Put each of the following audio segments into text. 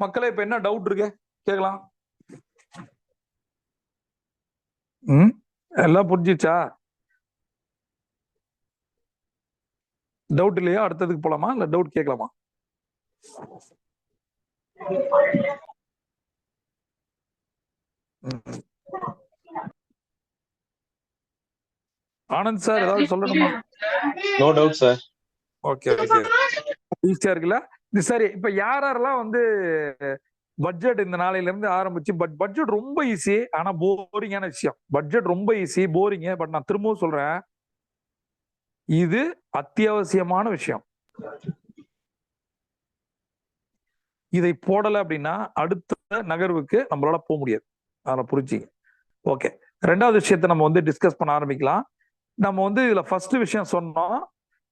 மக்களே இப்ப என்ன டவுட் இருக்கு? கேக்கலாம். ம்? எல்லாம் புரிஞ்சிச்சா? டவுட் இல்லையா? அடுத்ததுக்கு போலாமா? இல்ல டவுட் கேட்கலாமா. ஆனந்த் சார் ஏதாவது சொல்லணுமா? No doubt sir okay okay ஈஸியா இருக்குல்ல? இது சரி இப்ப யார் யாரெல்லாம் வந்து பட்ஜெட் இந்த நாளையில இருந்து ஆரம்பிச்சு பட் பட்ஜெட் ரொம்ப ஈஸி ஆனா போரிங்கான விஷயம். பட்ஜெட் ரொம்ப ஈஸி போரிங்க பட் நான் திரும்பவும் சொல்றேன். இது அத்தியாவசியமான விஷயம். இதை போடல அப்படின்னா அடுத்த நகர்வுக்கு நம்மளால போக முடியாது. அதை புரிஞ்சுங்க. ஓகே ரெண்டாவது விஷயத்த நம்ம வந்து டிஸ்கஸ் பண்ண ஆரம்பிக்கலாம். நம்ம வந்து இதுல ஃபர்ஸ்ட் விஷயம் சொன்னோம்.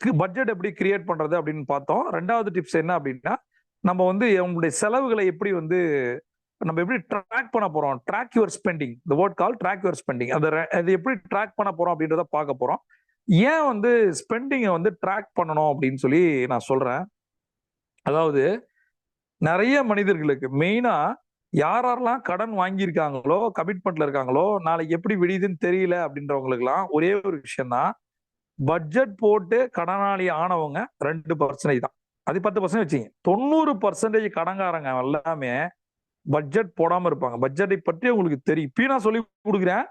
பட்ஜெட் எப்படி கிரியேட் பண்றது அப்படின்னு பார்த்தோம். ரெண்டாவது டிப்ஸ் என்ன அப்படின்னா நம்ம வந்து நம்மளுடைய செலவுகளை எப்படி வந்து நம்ம எப்படி ட்ராக் பண்ண போறோம்? Track your spending the word call track your spending அதை அது எப்படி ட்ராக் பண்ண போறோம் அப்படின்றத பார்க்க போறோம். ஏன் வந்து ஸ்பெண்டிங்கை வந்து ட்ராக் பண்ணணும் அப்படின்னு சொல்லி நான் சொல்றேன். அதாவது நிறைய மனிதர்களுக்கு மெயினா யார் யாரெல்லாம் கடன் வாங்கியிருக்காங்களோ கமிட்மெண்ட்ல இருக்காங்களோ நாளைக்கு எப்படி விடியுதுன்னு தெரியல அப்படின்றவங்களுக்குலாம் ஒரே ஒரு விஷயம் தான் பட்ஜெட் போட்டு கடனாளி ஆனவங்க ரெண்டு பர்சன்டேஜ் தான். அது பத்து பர்சன்ட் வச்சுங்க தொண்ணூறு பர்சன்டேஜ் கடங்காரங்க எல்லாமே பட்ஜெட் போடாம இருப்பாங்க. பட்ஜெட்டை பற்றி உங்களுக்கு தெரியும். இப்பயும் நான் சொல்லி கொடுக்குறேன்.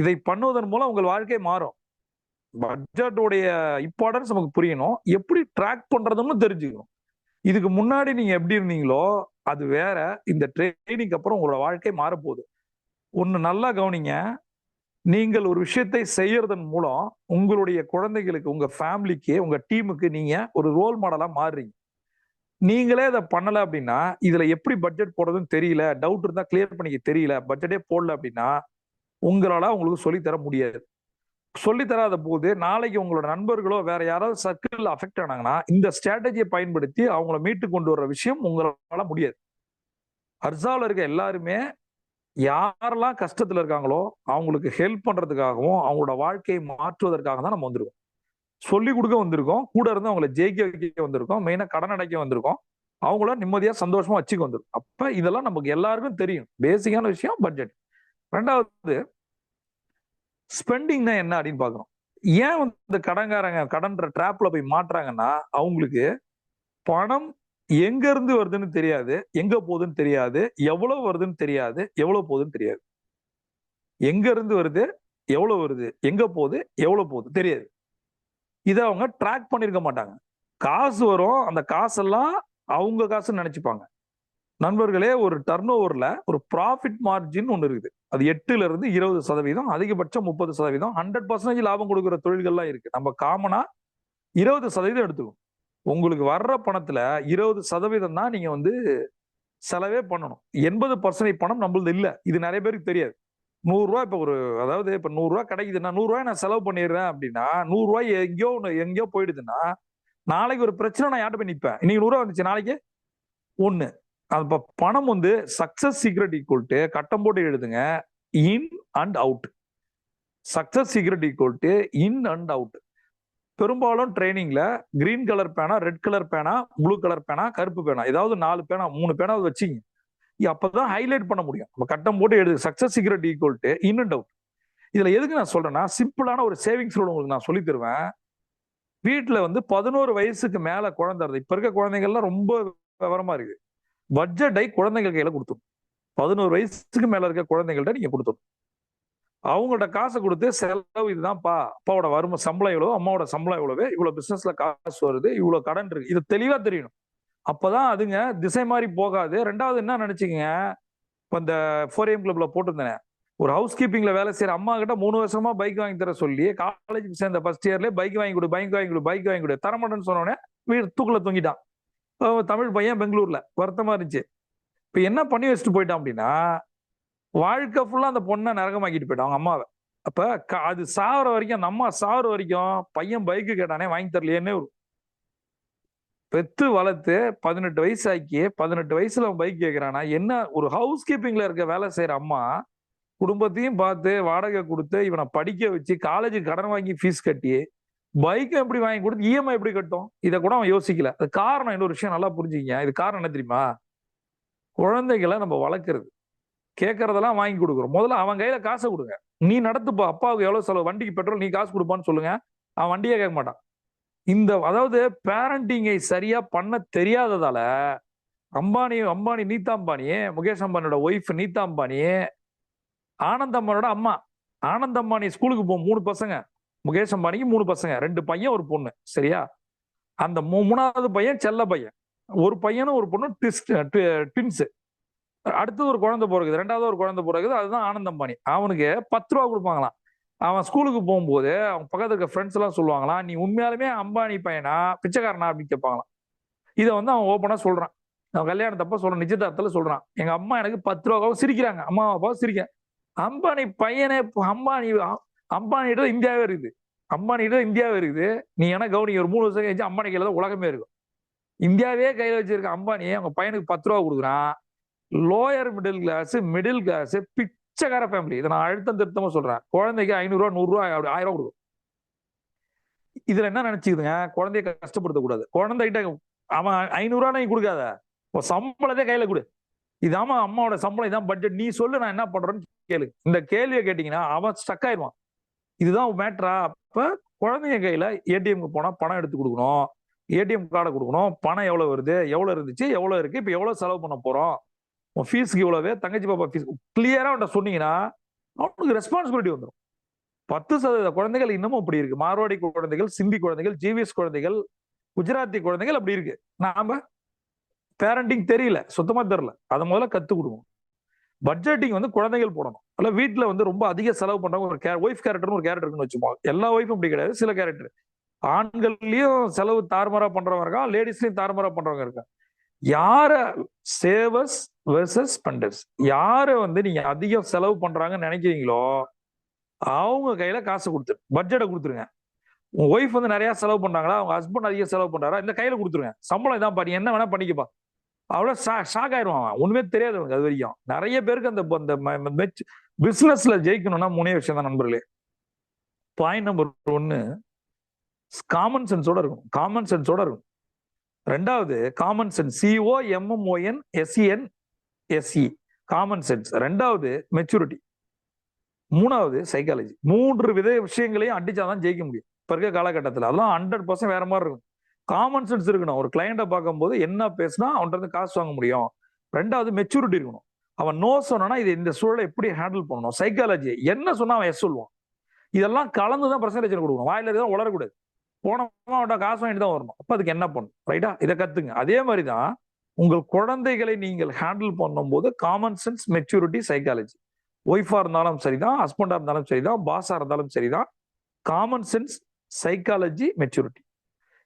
இதை பண்ணுவதன் மூலம் உங்கள் வாழ்க்கை மாறும். பட்ஜெட்டுடைய இம்பார்ட்டன்ஸ் நமக்கு புரியணும். எப்படி ட்ராக் பண்றதுன்னு தெரிஞ்சுக்கணும். இதுக்கு முன்னாடி நீங்க எப்படி இருந்தீங்களோ அது வேற. இந்த ட்ரைனிங்க்கு அப்புறம் உங்களோட வாழ்க்கை மாறப்போகுது. ஒன்று நல்லா கவனிங்க. நீங்கள் ஒரு விஷயத்தை செய்யறதன் மூலம் உங்களுடைய குழந்தைகளுக்கு உங்க ஃபேமிலிக்கு உங்க டீமுக்கு நீங்க ஒரு ரோல் மாடலா மாறுறீங்க. நீங்களே அதை பண்ணல அப்படின்னா இதுல எப்படி பட்ஜெட் போடுறதுன்னு தெரியல டவுட் இருந்தா கிளியர் பண்ணிக்க தெரியல பட்ஜெட்டே போடல அப்படின்னா உங்களால உங்களுக்கு சொல்லித் தர முடியாது. சொல்லித் தராத போது நாளைக்கு உங்களோட நண்பர்களோ வேற யாராவது சர்க்கிள் அஃபெக்ட் ஆனாங்கன்னா இந்த ஸ்ட்ராட்டஜியை பயன்படுத்தி அவங்கள மீட்டு கொண்டு வர்ற விஷயம் உங்களால முடியாது. அர்சாவில் இருக்க எல்லாருமே யாரெல்லாம் கஷ்டத்துல இருக்காங்களோ அவங்களுக்கு ஹெல்ப் பண்றதுக்காகவும் அவங்களோட வாழ்க்கையை மாற்றுவதற்காக தான் நம்ம வந்திருக்கோம். சொல்லி கொடுக்க வந்திருக்கோம். கூட இருந்து அவங்களை ஜெயிக்க வைக்க வந்திருக்கோம். மெயினா கடன் அடைக்க வந்திருக்கோம். அவங்கள நிம்மதியா சந்தோஷமா வச்சுக்க வந்திருக்கோம். அப்ப இதெல்லாம் நமக்கு எல்லாருக்கும் தெரியும். பேசிக்கான விஷயம் பட்ஜெட் ரெண்டாவது ஸ்பெண்டிங்னா என்ன அப்படின்னு பாக்குறோம் ஏன் வந்து கடன்காரங்க கடன்ற டிராப்ல போய் மாட்டுறாங்கன்னா அவங்களுக்கு பணம் எங்க இருந்து வருதுன்னு தெரியாது. எங்க போகுதுன்னு தெரியாது. எவ்வளவு வருதுன்னு தெரியாது. எவ்வளவு போகுதுன்னு தெரியாது. எங்க இருந்து வருது? எவ்வளவு வருது? எங்க போகுது? எவ்வளவு போகுது? தெரியாது. இதை அவங்க ட்ராக் பண்ணிருக்க மாட்டாங்க. காசு வரும். அந்த காசெல்லாம் அவங்க காசுன்னு நினைச்சுப்பாங்க. நண்பர்களே ஒரு டர்ன் ஓவர்ல ஒரு ப்ராஃபிட் மார்ஜின் ஒன்று இருக்குது. அது எட்டுல இருந்து இருபது சதவீதம் அதிகபட்சம் முப்பது சதவீதம் ஹண்ட்ரட் பர்சன்டேஜ் லாபம் கொடுக்குற தொழில்கள்லாம் இருக்கு. நம்ம காமனா இருபது சதவீதம் எடுத்துக்கணும். உங்களுக்கு வர்ற பணத்துல இருபது சதவீதம் தான் நீங்க வந்து செலவே பண்ணணும். எண்பது பர்சன்டேஜ் பணம் நம்மளது இல்லை. இது நிறைய பேருக்கு தெரியாது. நூறுரூவா இப்போ ஒரு அதாவது இப்போ நூறுரூவா கிடைக்குதுன்னா நூறுரூவா நான் செலவு பண்ணிடுறேன் அப்படின்னா நூறுரூவா எங்கேயோ ஒன்று எங்கேயோ போயிடுதுன்னா நாளைக்கு ஒரு பிரச்சனை நான் யார்கிட்ட போய் நிற்பேன் இன்னைக்கு நூறுரூவா வந்துச்சு நாளைக்கு? ஒன்று அப்போ பணம் வந்து சக்சஸ் சீக்ரெட் ஈக்குவல் டு கட்டம் போட்டு எழுதுங்க in and out success secret equal to in and out பெரும்பாலும் ட்ரைனிங்ல கிரீன் கலர் பேனா ரெட் கலர் பேனா ப்ளூ கலர் பேனா கருப்பு பேனா. ஏதாவது நாலு பேனா மூணு பேனா வச்சிங்க. அப்பதான் ஹைலைட் பண்ண முடியும். நம்ம கட்டம் போட்டு எழுது success secret equal to in and out இதுல எதுக்கு நான் சொல்றேன்னா சிம்பிளான ஒரு சேவிங்ஸ் ரூல் உங்களுக்கு நான் சொல்லி தருவேன். வீட்டுல வந்து பதினோரு வயசுக்கு மேல குழந்தை இப்ப இருக்க குழந்தைங்கள்லாம் ரொம்ப விவரமா இருக்கு. பட்ஜெட்டை குழந்தைங்க கையில கொடுத்துடும் பதினோரு வயசுக்கு மேல இருக்க குழந்தைங்கள்ட்ட நீங்க கொடுத்துடும் அவங்கள்ட்ட காசை கொடுத்து செலவு இதுதான்ப்பா. அப்பாவோட வறுமை சம்பளம் எவ்வளோ அம்மாவோட சம்பளம் எவ்வளவு இவ்வளோ பிஸ்னஸ்ல காசு வருது இவ்வளோ கடன் இருக்கு. இது தெளிவா தெரியணும். அப்போதான் அதுங்க திசை மாதிரி போகாது. ரெண்டாவது என்ன நினச்சிக்கங்க? இப்போ இந்த ஃபோர் எம் கிளப்ல போட்டிருந்தேன். ஒரு ஹவுஸ் கீப்பிங்ல வேலை செய்யற அம்மா கிட்ட மூணு வருஷமா பைக் வாங்கி தர சொல்லி காலேஜ் சேர்ந்த ஃபர்ஸ்ட் இயர்லேயே பைக் வாங்கி கொடு பைக் வாங்கி கொடு பைக் வாங்கி கொடு தரமாட்டேன்னு சொன்னோடனே வீடு தூக்கில் தூங்கிட்டான். தமிழ் பையன் பெங்களூர்ல. வருத்தமா இருந்துச்சு. இப்போ என்ன பண்ணி வச்சுட்டு போயிட்டான் அப்படின்னா வாழ்க்கை ஃபுல்லா அந்த பொண்ணை நரகமாக்கிட்டு போயிட்டான் அவங்க அம்மாவை. அப்ப க- அது சாவர வரைக்கும் அந்த அம்மா சாவர வரைக்கும் பையன் பைக்கு கேட்டானே வாங்கி தரலையேன்னு வரும் பெத்து வளர்த்து பதினெட்டு வயசு ஆக்கி பதினெட்டு வயசுல அவன் பைக் கேட்கிறானா என்ன ஒரு ஹவுஸ் கீப்பிங்ல இருக்க வேலை செய்யற அம்மா குடும்பத்தையும் பார்த்து வாடகை கொடுத்து இவனை படிக்க வச்சு காலேஜுக்கு கடன் வாங்கி ஃபீஸ் கட்டி பைக்கை எப்படி வாங்கி கொடுத்து இஎம்ஐ எப்படி கட்டும்? இதை கூட அவன் யோசிக்கல. அது காரணம் இன்னொரு விஷயம் நல்லா புரிஞ்சுக்கங்க. இது காரணம் என்ன தெரியுமா? குழந்தைகளை நம்ம வளர்க்கறது. கேட்கறதெல்லாம் வாங்கி கொடுக்குறோம். முதல்ல அவன் கையில காசை கொடுங்க. நீ நடத்துப்பா. அப்பாவுக்கு எவ்வளவு செலவு? வண்டிக்கு பெட்ரோல் நீ காசு கொடுப்பான்னு சொல்லுங்க. அவன் வண்டியே கேட்க மாட்டான். இந்த அதாவது பேரண்டிங்கை சரியா பண்ண தெரியாததால அம்பானி அம்பானி நீதா அம்பானி முகேஷ் அம்பானியோட ஒய்ஃப் நீதா அம்பானி ஆனந்த் அம்பானியோட அம்மா. ஆனந்த் அம்பானி ஸ்கூலுக்கு போ மூணு பசங்க. முகேஷ் அம்பானிக்கு மூணு பசங்க. ரெண்டு பையன் ஒரு பொண்ணு. சரியா? அந்த மூ- மூணாவது பையன் செல்ல பையன். ஒரு பையனும் ஒரு பொண்ணும் ட்வின்ஸு அடுத்து ஒரு குழந்தை பிறகுது ரெண்டாவது ஒரு குழந்தை பிறகுது அதுதான் ஆனந்தம் பாணி. அவனுக்கு பத்து ரூபா கொடுப்பாங்களாம். அவன் ஸ்கூலுக்கு போகும்போது அவன் பக்கத்துல இருக்க ஃப்ரெண்ட்ஸ் எல்லாம் சொல்லுவாங்களாம் நீ உண்மையாலுமே அம்பானி பையனா பிச்சைக்காரனா? அப்படின்னு கேட்பாங்களாம். இதை வந்து அவன் ஓப்பனா சொல்றான். அவன் கல்யாணத்தப்ப சொல்றான் நிச்சயதார்த்தத்துல சொல்றான். எங்க அம்மா எனக்கு பத்து ரூபாவும் சிரிக்கிறாங்க அம்மா அப்பா சிரிக்க அம்பானி பையனே அம்பானி அம்பானிகிட்ட இந்தியாவே இருக்குது. அம்பானிகிட்ட இந்தியாவே இருக்குது. நீ ஏன்னா கவுனி ஒரு மூணு வருஷம் கழிச்சு அம்பானி கையில தான் உலகமே இருக்கும் இந்தியாவே கையில வச்சிருக்க அம்பானி அவங்க பையனுக்கு பத்து ரூபா கொடுக்குறான். Lower middle class middle class பிச்சைக்கார ஃபேமிலி இதை நான் அழுத்தம் திருத்தமா சொல்றேன். குழந்தைக்கு ஐநூறுரூவா நூறுரூவா அப்படி ஆயிரம் ரூபா கொடுக்கும். இதுல என்ன நினைச்சுக்குதுங்க? குழந்தைய கஷ்டப்படுத்த கூடாது குழந்தைகிட்ட அவன் ஐநூறுரூவா நீ கொடுக்காத. சம்பளத்தே சம்பளத்தை கையில கொடு. இதாம அம்மாவோட சம்பளம் இதான் பட்ஜெட் நீ சொல்லு நான் என்ன பண்றேன்னு கேளு. இந்த கேள்வியை கேட்டீங்கன்னா அவன் ஸ்டக் ஆயிடுவான். இதுதான் மேட்ரா அப்ப குழந்தைங்க கையில ஏடிஎம்க்கு போனா பணம் எடுத்து கொடுக்கணும். ஏடிஎம் கார்டை கொடுக்கணும். பணம் எவ்வளவு வருது? எவ்வளவு இருந்துச்சு? எவ்வளவு இருக்கு? இப்ப எவ்வளவு செலவு பண்ண போறோம்? உன் ஃபீஸ்க்கு இவ்வளவு தங்கச்சி பாப்பா ஃபீஸ் கிளியரா அவன்கிட்ட சொன்னீங்கன்னா அவனுக்கு ரெஸ்பான்சிபிலிட்டி வந்துடும் பத்து சதவீத குழந்தைகள் இன்னமும் அப்படி இருக்கு. மார்வாடி குழந்தைகள் சிந்தி குழந்தைகள் ஜிவிஎஸ் குழந்தைகள் குஜராத்தி குழந்தைகள் அப்படி இருக்கு. நாம பேரண்டிங் தெரியல சுத்தமா தெரியல. அதை முதல்ல கத்து கொடுக்கணும் பட்ஜெட்டிங் வந்து குழந்தைகள் போடணும். அல்ல வீட்டுல வந்து ரொம்ப அதிக செலவு பண்றவங்க ஒரு கேர் ஒய்ஃப் கேரக்டர்னு ஒரு கேரக்டர் இருக்குன்னு வச்சுப்போம். எல்லா ஒய்ஃபும் அப்படி கிடையாது. சில கேரக்டர் ஆண்கள்லயும் செலவு தாறுமாறா பண்றவங்க இருக்கா லேடிஸ்லயும் தாறுமாறா பண்றவங்க இருக்கா யார சேவர்ஸ் வெர்சஸ் ஸ்பெண்டர்ஸ் யார வந்து நீங்க அதிகம் செலவு பண்றாங்கன்னு நினைக்கிறீங்களோ அவங்க கையில காசு கொடுத்துரு பட்ஜெட்டை கொடுத்துருங்க. உங்க ஒய்ஃப் வந்து நிறைய செலவு பண்றாங்களா? அவங்க ஹஸ்பண்ட் அதிகம் செலவு பண்றாரா? இந்த கையில கொடுத்துருங்க. சம்பளம் இதான் பண்ணி என்ன வேணா பண்ணிக்கப்பா. அவ்வளோ ஷா ஷாக் ஆயிடுவான் அவன். ஒண்ணுமே தெரியாது அது வரைக்கும். நிறைய பேருக்கு அந்த அந்த பிஸ்னஸ்ல ஜெயிக்கணும்னா மூணே விஷயம் தான் நண்பர்களே. பாயிண்ட் நம்பர் ஒன்னு காமன் சென்ஸோட இருக்கும் காமன் சென்ஸோட இருக்கும் ரெண்டாவது common sense C O M M O N S E N S E common sense ரெண்டாவது மெச்சூரிட்டி மூணாவது சைக்காலஜி மூன்று வித விஷயங்களையும் அடிச்சாதான் ஜெயிக்க முடியும். இப்போ இருக்க காலகட்டத்தில் அதெல்லாம் ஹண்ட்ரட் பர்சன்ட் வேற மாதிரி இருக்கும். காமன் சென்ஸ் இருக்கணும். ஒரு கிளைண்ட்டை பார்க்கும்போது என்ன பேசினா அவன்கிட்ட காசு வாங்க முடியும். ரெண்டாவது மெச்சூரிட்டி இருக்கணும். அவன் நோ சொன்னா இது இந்த சூழலை எப்படி ஹேண்டில் பண்ணணும்? சைக்காலஜி என்ன சொன்னா அவன் எஸ் சொல்லுவான். இதெல்லாம் கலந்து தான் பிரசன்டேஷன் கொடுக்கணும். வாயில தான் உளரக்கூடாது போனவன் அவன்கிட்ட காசு வாங்கிட்டு தான் வரணும். அப்ப அதுக்கு என்ன பண்ணும் ரைட்டா இதை கத்துங்க. அதே மாதிரி தான் உங்கள் குழந்தைகளை நீங்கள் ஹேண்டில் பண்ணும்போது காமன் சென்ஸ் மெச்சூரிட்டி சைக்காலஜி ஒய்ஃபா இருந்தாலும் சரிதான் ஹஸ்பண்டா இருந்தாலும் சரிதான் பாஸா இருந்தாலும் சரிதான். காமன் சென்ஸ் சைக்காலஜி மெச்சூரிட்டி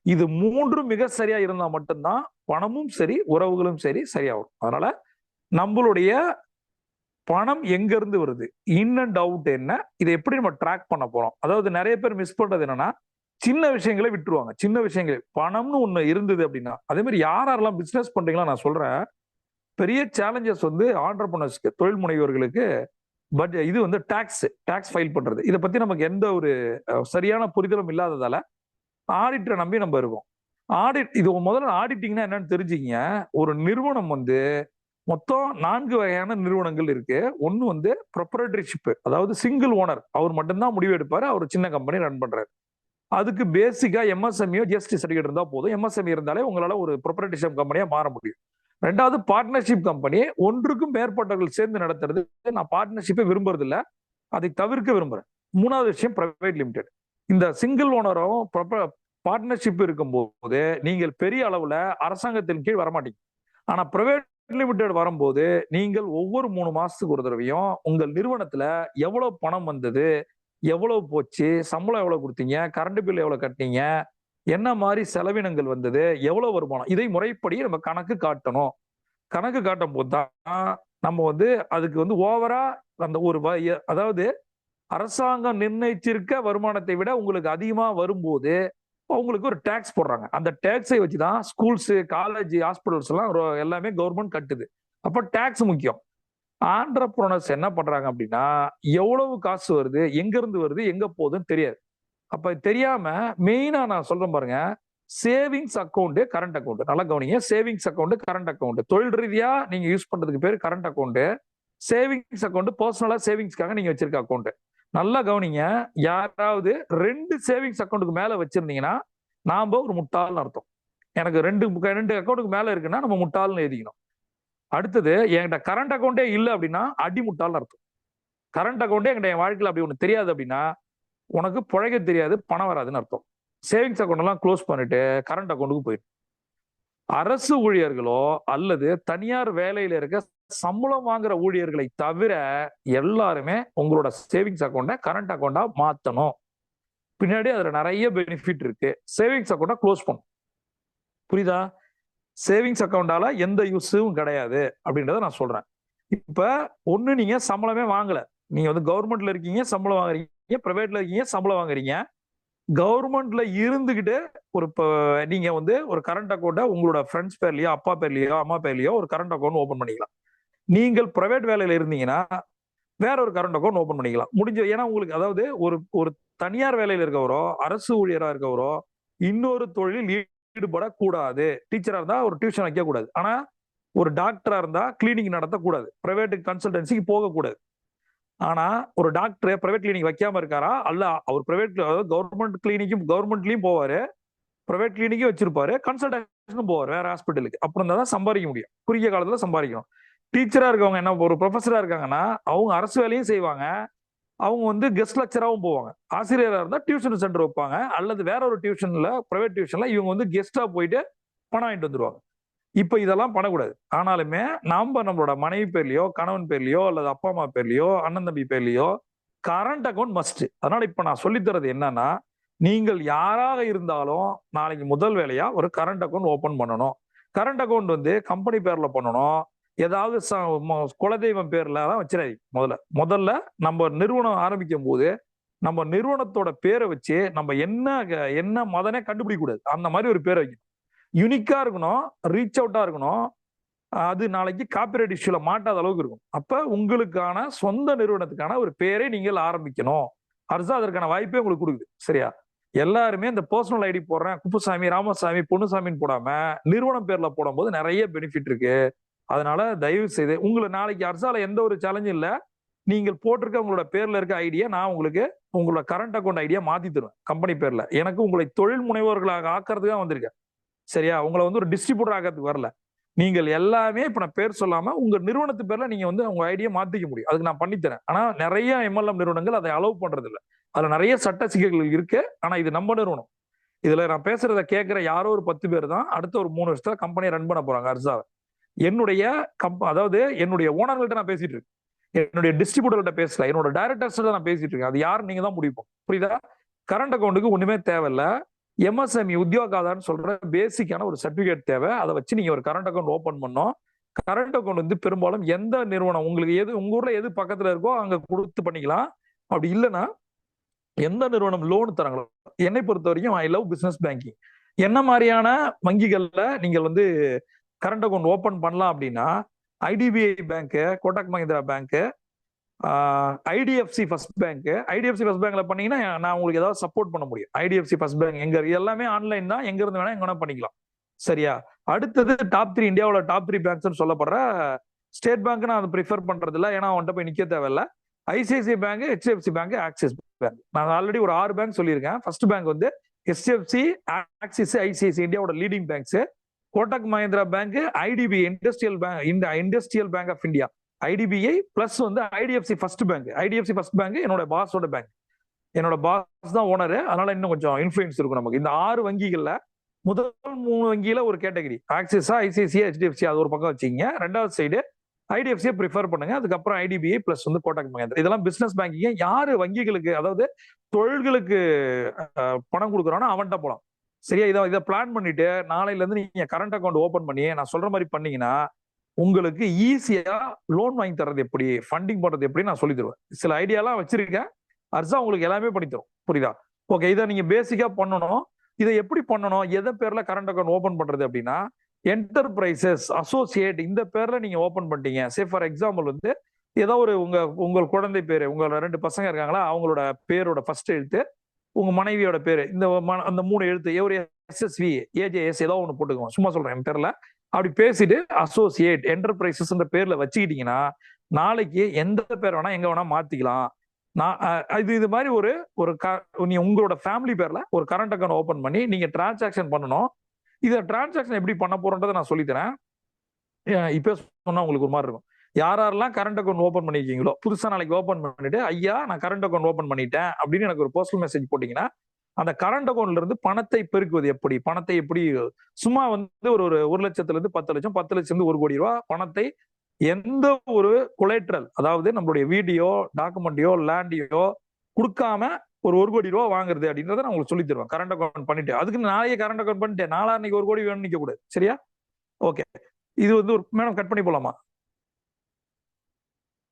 இது மூன்றும் மிக சரியா இருந்தா மட்டும்தான் பணமும் சரி உறவுகளும் சரி சரியா வரும் அதனால நம்மளுடைய பணம் எங்க இருந்து வருது? இன் அண்ட் அவுட் என்ன? இதை எப்படி நம்ம ட்ராக் பண்ண போறோம்? அதாவது நிறைய பேர் மிஸ் பண்றது என்னன்னா சின்ன விஷயங்களை விட்டுருவாங்க. சின்ன விஷயங்கள். பணம்னு ஒன்று இருந்தது அப்படின்னா அதே மாதிரி யார் யாரெல்லாம் பிஸ்னஸ் பண்ணுறீங்களா நான் சொல்கிறேன் பெரிய சேலஞ்சஸ் வந்து ஆண்டர்பனர்ஸ்க்கு தொழில் முனைவோர்களுக்கு பட் இது வந்து டேக்ஸ் டேக்ஸ் ஃபைல் பண்ணுறது இதை பற்றி நமக்கு எந்த ஒரு சரியான புரிதலும் இல்லாததால ஆடிட்டரை நம்பி நம்ம இருக்கோம். ஆடிட் இது முதல்ல ஆடிட்டிங்னா என்னன்னு தெரிஞ்சுக்கிங்க. ஒரு நிறுவனம் வந்து மொத்தம் நான்கு வகையான நிறுவனங்கள் இருக்கு. ஒன்று வந்து ப்ரொப்பரேட்டரிஷிப் அதாவது சிங்கிள் ஓனர் அவர் மட்டும்தான் முடிவு எடுப்பாரு அவர் சின்ன கம்பெனி ரன் பண்றாரு. அதுக்கு பேசிக்காக எம்எஸ்எம்இயோ ஜிஎஸ்டி சர்டிஃபிகேட் இருந்தால் போதும். எம்எஸ்எம்இ இருந்தாலே உங்களால் ஒரு ப்ரொப்பரேட்டர்ஷிப் கம்பெனியாக மாற முடியும். ரெண்டாவது பார்ட்னர்ஷிப் கம்பெனி ஒன்றுக்கும் மேற்பட்டவர்கள் சேர்ந்து நடத்துறது நான் பார்ட்னர்ஷிப்பை விரும்புறது இல்லை அதை தவிர்க்க விரும்புகிறேன் மூணாவது விஷயம் பிரைவேட் லிமிடெட் இந்த சிங்கிள் ஓனரும் பார்ட்னர்ஷிப் இருக்கும்போது நீங்கள் பெரிய அளவில் அரசாங்கத்தின் கீழ் வரமாட்டீங்க. ஆனால் பிரைவேட் லிமிடெட் வரும்போது நீங்கள் ஒவ்வொரு மூணு மாசத்துக்கு ஒரு தடவையும் உங்கள் நிறுவனத்துல எவ்வளவு பணம் வந்தது எவ்வளவு போச்சு? சம்பளம் எவ்வளவு கொடுத்தீங்க? கரண்ட் பில் எவ்வளவு கட்டினீங்க? என்ன மாதிரி செலவினங்கள் வந்தது? எவ்வளவு வருமானம்? இதை முறைப்படி நம்ம கணக்கு காட்டணும். கணக்கு காட்டும் போது தான் நம்ம வந்து அதுக்கு வந்து ஓவரா அந்த ஒரு அதாவது அரசாங்கம் நிர்ணயிச்சிருக்க வருமானத்தை விட உங்களுக்கு அதிகமா வரும்போது அவங்களுக்கு ஒரு டேக்ஸ் போடுறாங்க. அந்த டேக்ஸை வச்சுதான் ஸ்கூல்ஸ் காலேஜ் ஹாஸ்பிட்டல்ஸ் எல்லாம் எல்லாமே கவர்மெண்ட் கட்டுது. அப்ப டேக்ஸ் முக்கியம். ஆண்டர்பிரனர்ஸ் என்ன பண்றாங்க அப்படின்னா எவ்வளவு காசு வருது எங்க இருந்து வருது எங்க போகுதுன்னு தெரியாது. அப்ப தெரியாம மெயினா நான் சொல்றேன் பாருங்க சேவிங்ஸ் அக்கௌண்ட் கரண்ட் அக்கௌண்ட் நல்லா கவனிங்க சேவிங்ஸ் அக்கௌண்ட் கரண்ட் அக்கௌண்ட் தொழில் ரீதியா நீங்க யூஸ் பண்றதுக்கு பேர் கரண்ட் அக்கௌண்ட் சேவிங்ஸ் அக்கௌண்ட் பர்சனலா சேவிங்ஸ்க்காக நீங்க வச்சிருக்க அக்கௌண்ட் நல்லா கவனிங்க யாராவது ரெண்டு சேவிங்ஸ் அக்கௌண்ட்டுக்கு மேல வச்சிருந்தீங்கன்னா நாம ஒரு முட்டாள்னு அர்த்தம். எனக்கு ரெண்டு ரெண்டு அக்கௌண்ட்டுக்கு மேல இருக்குன்னா நம்ம முட்டாள்னு எழுதிக்கணும். அடுத்தது என்கிட்ட கரண்ட் அக்கௌண்ட்டே இல்லை அப்படின்னா அடிமுட்டால் அர்த்தம். கரண்ட் அக்கௌண்ட்டே என்கிட்ட என் வாழ்க்கையில் அப்படி ஒன்று தெரியாது அப்படின்னா உனக்கு புழைக்க தெரியாது பணம் வராதுன்னு அர்த்தம். சேவிங்ஸ் அக்கௌண்ட் எல்லாம் க்ளோஸ் பண்ணிட்டு கரண்ட் அக்கௌண்ட்டுக்கு போயிடும் அரசு ஊழியர்களோ அல்லது தனியார் வேலையில இருக்க சம்பளம் வாங்குற ஊழியர்களை தவிர எல்லாருமே உங்களோட சேவிங்ஸ் அக்கௌண்ட்டை கரண்ட் அக்கௌண்டா மாத்தணும். பின்னாடி அதுல நிறைய பெனிஃபிட் இருக்கு. சேவிங்ஸ் அக்கௌண்ட்டை க்ளோஸ் பண்ணும் புரியுதா? சேவிங்ஸ் அக்கௌண்டால எந்த யூஸும் கிடையாது அப்படின்றத நான் சொல்றேன். இப்ப ஒண்ணு நீங்க சம்பளமே வாங்கல. நீங்க வந்து கவர்மெண்ட்ல இருக்கீங்க சம்பளம் வாங்குறீங்க பிரைவேட்ல இருக்கீங்க சம்பளம் வாங்குறீங்க. கவர்மெண்ட்ல இருந்துகிட்டு ஒரு இப்போ நீங்க வந்து ஒரு கரண்ட் அக்கௌண்ட்டை உங்களோட ஃப்ரெண்ட்ஸ் பேர்லயோ அப்பா பேர்லயோ அம்மா பேர்லயோ ஒரு கரண்ட் அக்கௌண்ட் ஓப்பன் பண்ணிக்கலாம். நீங்கள் பிரைவேட் வேலையில இருந்தீங்கன்னா வேற ஒரு கரண்ட் அக்கௌண்ட் ஓப்பன் பண்ணிக்கலாம். முடிஞ்ச ஏன்னா உங்களுக்கு அதாவது ஒரு ஒரு தனியார் வேலையில இருக்கவரோ அரசு ஊழியரா இருக்கவரோ இன்னொரு தொழில் ஈடுபடக்கூடாது. டீச்சரா இருந்தா ஒரு டியூஷன் வைக்க கூடாது ஆனா ஒரு டாக்டரா இருந்தா கிளினிக் நடத்தக்கூடாது. பிரைவேட் கன்சல்டன்சிக்கு போகக்கூடாது. ஆனா ஒரு டாக்டர் பிரைவேட் கிளினிக் வைக்காம இருக்காரா? அல்ல அவர் பிரைவேட் அதாவது கவர்மெண்ட் கிளினிக்கும் கவர்மெண்ட்லயும் போவாரு. பிரைவேட் கிளினிக்கும் வச்சிருப்பாரு. கன்சல்டேஷனும் போவார் வேற ஹாஸ்பிட்டலுக்கு அப்புறம் தான் சம்பாதிக்க முடியும். குறுகிய காலத்துல சம்பாதிக்கணும். டீச்சரா இருக்கவங்க என்ன ஒரு ப்ரொஃபஸரா இருக்காங்கன்னா அவங்க அரசு வேலையும் செய்வாங்க. அவங்க வந்து கெஸ்ட் லெக்சராகவும் போவாங்க. ஆசிரியராக இருந்தால் டியூஷன் சென்டர் வைப்பாங்க. அல்லது வேற ஒரு டியூஷனில் ப்ரைவேட் டியூஷனில் இவங்க வந்து கெஸ்ட்டாக போயிட்டு பணம் வாங்கிட்டு வந்துடுவாங்க இப்போ இதெல்லாம் பண்ணக்கூடாது. ஆனாலுமே நாம் நம்மளோட மனைவி பேர்லையோ கணவன் பேர்லையோ அல்லது அப்பா அம்மா பேர்லையோ அண்ணன் தம்பி பேர்லையோ கரண்ட் அக்கௌண்ட் மஸ்ட் அதனால இப்போ நான் சொல்லித்தரது என்னன்னா நீங்கள் யாராக இருந்தாலும் நாளைக்கு முதல் வேலையா ஒரு கரண்ட் அக்கௌண்ட் ஓப்பன் பண்ணணும். கரண்ட் அக்கௌண்ட் வந்து கம்பெனி பேர்ல பண்ணணும். ஏதாவது குலதெய்வம் பேர்லாம் தான் வச்சிடாது முதல்ல. முதல்ல நம்ம நிறுவனம் ஆரம்பிக்கும் போது நம்ம நிறுவனத்தோட பேரை வச்சு நம்ம என்ன என்ன மதனே கண்டுபிடிக்க கூடாது அந்த மாதிரி ஒரு பேரை வைக்கணும். யூனிக்கா இருக்கணும் ரீச் அவுட்டா இருக்கணும். அது நாளைக்கு காப்பிரைட் இஷ்யூல மாட்டாத அளவுக்கு இருக்கும். அப்ப உங்களுக்கான சொந்த நிறுவனத்துக்கான ஒரு பேரை நீங்கள் ஆரம்பிக்கணும். அரசு அதற்கான வாய்ப்பே உங்களுக்கு கொடுக்குது. சரியா? எல்லாருமே இந்த பர்சனல் ஐடி போடுறேன். குப்புசாமி ராமசாமி பொன்னுசாமின்னு போடாம நிறுவனம் பேர்ல போடும்போது நிறைய பெனிஃபிட் இருக்கு. அதனால தயவு செய்து உங்களை நாளைக்கு அரசால எந்த ஒரு சேலஞ்சும் இல்லை. நீங்கள் போட்டிருக்க உங்களோட பேர்ல இருக்க ஐடியா நான் உங்களுக்கு உங்களோட கரண்ட் அக்கௌண்ட் ஐடியா மாத்தி தருவேன். கம்பெனி பேர்ல. எனக்கு உங்களை தொழில் முனைவோர்களாக ஆக்கிறதுக்காக வந்திருக்கேன். சரியா? உங்களை வந்து ஒரு டிஸ்ட்ரிபியூட்டர் ஆகிறதுக்கு வரல. நீங்கள் எல்லாமே இப்ப நான் பேர் சொல்லாம உங்க நிறுவனத்து பேர்ல நீங்க வந்து உங்க ஐடியா மாத்திக்க முடியும். அதுக்கு நான் பண்ணித்தரேன் ஆனா நிறைய எம்எல்எம் நிறுவனங்கள் அதை அலோவ் பண்றது இல்லை அதுல நிறைய சட்ட சிக்கல்கள் இருக்கு. ஆனா இது நம்ம நிறுவனம். இதுல நான் பேசுறத கேட்கிற யாரோ ஒரு பத்து பேர் தான் அடுத்த ஒரு மூணு வருஷத்துல கம்பெனியை ரன் பண்ண போறாங்க அர்சாவை என்னுடைய கம்ப அதாவது என்னுடைய ஓனர்கள்ட்ட நான் பேசிட்டு இருக்கேன். என்னுடைய டிஸ்ட்ரிபியூட்டர்கிட்ட பேசல. என்னோட டைரக்டர்ஸ் நான் பேசிட்டு இருக்கேன். அது யார்? நீங்க தான் முடிப்போம். புரியுதா? கரண்ட் அக்கௌண்ட்டுக்கு ஒண்ணுமே தேவையில்ல. எம்எஸ்எம்இ உத்தியோகாதான்னு சொல்ற பேசிக்கான ஒரு சர்டிபிகேட் தேவை. அதை வச்சு நீங்க ஒரு கரண்ட் அக்கௌண்ட் ஓபன் பண்ணோம் கரண்ட் அக்கௌண்ட் வந்து பெரும்பாலும் எந்த நிறுவனம் உங்களுக்கு எது உங்க ஊர்ல எது பக்கத்துல இருக்கோ அங்க கொடுத்து பண்ணிக்கலாம். அப்படி இல்லைன்னா எந்த நிறுவனம் லோன் தராங்களோ என்னை பொறுத்த வரைக்கும் ஐ லவ் பிசினஸ் பேங்கிங் என்ன மாதிரியான வங்கிகள்ல நீங்கள் வந்து கரண்ட் அக்கௌண்ட் ஓப்பன் பண்ணலாம் அப்படின்னா ஐடிபிஐ பேங்க்கு கோட்டக் மஹிந்திரா பேங்க்கு IDFC first bank IDFC first பேங்க்ல பண்ணீங்கன்னா நான் உங்களுக்கு ஏதாவது சப்போர்ட் பண்ண முடியும். ஐடிஎஃப்சி ஃபர்ஸ்ட் பேங்க் எங்க எல்லாமே ஆன்லைன் தான். எங்க இருந்து வேணா எங்க வேணா பண்ணிக்கலாம். சரியா? அடுத்தது டாப் த்ரீ இந்தியாவோட டாப் த்ரீ பேங்க்ஸ்னு சொல்லப்படுற ஸ்டேட் பேங்க் நான் அதை ப்ரிஃபர் பண்றது இல்லை ஏன்னா அவன்கிட்ட போய் நிக்க தேவையில்ல. ICICI bank HDFC bank Axis bank நான் ஆல்ரெடி ஒரு ஆறு பேங்க் சொல்லியிருக்கேன். ஃபர்ஸ்ட் பேங்க் வந்து ஹெச்டிஎஃப்சி ஆக்சிஸ் ஐசிஐசி இந்தியாவோட leading banks Kotak Mahindra bank IDB industrial bank இந்த industrial bank of India IDBI plus வந்து IDFC first bank IDFC first bank என்னோட பாஸோட பேங்க் என்னோட பாஸ் தான் ஓனர் அதனால இன்னும் கொஞ்சம் இன்ஃபுளுன்ஸ் இருக்கும் நமக்கு. இந்த ஆறு வங்கிகள்ல முதல் மூணு வங்கியில ஒரு கேட்டகரி ஆக்சிஸா ஐசிஐசிஐ ஹெச்டிஎஃப்சி அது ஒரு பக்கம் வச்சுங்க ரெண்டாவது சைடு ஐடிஎஃப்சியை ப்ரிஃபர் பண்ணுங்க. அதுக்கப்புறம் ஐடிபிஐ பிளஸ் வந்து கோட்டக் மகேந்திரா இதெல்லாம் பிசினஸ் பேங்கிங் யாரு வங்கிகளுக்கு அதாவது தொழில்களுக்கு பணம் கொடுக்குறானோ அவன்கிட்ட போலாம். சரியா? இதை இதை பிளான் பண்ணிட்டு நாளையில இருந்து நீங்க கரண்ட் அக்கௌண்ட் ஓபன் பண்ணி நான் சொல்ற மாதிரி பண்ணீங்கன்னா உங்களுக்கு ஈஸியா லோன் வாங்கி தர்றது எப்படி? ஃபண்டிங் பண்றது எப்படி நான் சொல்லி தருவேன். சில ஐடியாலாம் வச்சிருக்கேன். அர்சா உங்களுக்கு எல்லாமே பண்ணி தரும். புரியுதா? ஓகே இதை நீங்க பேசிக்கா பண்ணணும். இதை எப்படி பண்ணணும்? எதை பேர்ல கரண்ட் அக்கௌண்ட் ஓபன் பண்றது அப்படின்னா என்டர்பிரைசஸ் அசோசியேட் இந்த பேர்ல நீங்க ஓபன் பண்ணிட்டீங்க. சே ஃபார் எக்ஸாம்பிள் வந்து ஏதோ ஒரு உங்க உங்கள் குழந்தை பேரு உங்களோட ரெண்டு பசங்க இருக்காங்களா? அவங்களோட பேரோட ஃபர்ஸ்ட் எழுத்து உங்க மனைவியோட பேரு இந்த அந்த மூணு எழுத்து ஒரு எஸ்எஸ்வி ஏஜேஎஸ் ஏதோ ஒன்று போட்டுக்குவோம் சும்மா சொல்றேன் என் பேர்ல. அப்படி பேசிட்டு அசோசியேட் என்டர்பிரைசஸ்ன்ற பேர்ல வச்சுக்கிட்டீங்கன்னா நாளைக்கு எந்த பேர் வேணா எங்க வேணா மாத்திக்கலாம். நான் இது இது மாதிரி ஒரு ஒரு க- நீ உங்களோட ஃபேமிலி பேர்ல ஒரு கரண்ட் அக்கௌண்ட் ஓப்பன் பண்ணி நீங்க டிரான்சாக்ஷன் பண்ணணும். இதை டிரான்சாக்ஷன் எப்படி பண்ண போறோன்றதை நான் சொல்லித்தரேன். இப்போ சொன்னால் சொன்னா உங்களுக்கு ஒரு மாதிரி இருக்கும். யார் யாரெல்லாம் கரண்ட் அக்கௌண்ட் ஓப்பன் பண்ணிருக்கீங்களோ புதுசா நாளைக்கு ஓப்பன் பண்ணிட்டு ஐயா நான் கரண்ட் அக்கௌண்ட் ஓப்பன் பண்ணிட்டேன் அப்படின்னு எனக்கு ஒரு போஸ்டல் மெசேஜ் போட்டீங்கன்னா அந்த கரண்ட் அக்கௌண்ட்ல இருந்து பணத்தை பெருக்குவது எப்படி? பணத்தை எப்படி சும்மா வந்து ஒரு ஒரு ஒரு லட்சத்துல இருந்து பத்து லட்சம் பத்து லட்சம் இருந்து ஒரு கோடி ரூபா பணத்தை எந்த ஒரு கொலேட்ரல் அதாவது நம்மளுடைய வீடியோ டாக்குமெண்டையோ லேண்டையோ கொடுக்காம ஒரு ஒரு கோடி ரூபா வாங்குறது அப்படின்றத நான் உங்களுக்கு சொல்லி தருவேன். கரண்ட் அக்கௌண்ட் பண்ணிட்டு அதுக்கு நாளையே கரண்ட் அக்கௌண்ட் பண்ணிட்டேன். நாளா அன்னைக்கு ஒரு கோடி வேணும்னு நிக்க கூடாது. சரியா? ஓகே இது வந்து ஒரு மேடம் கட் பண்ணி போலாமா?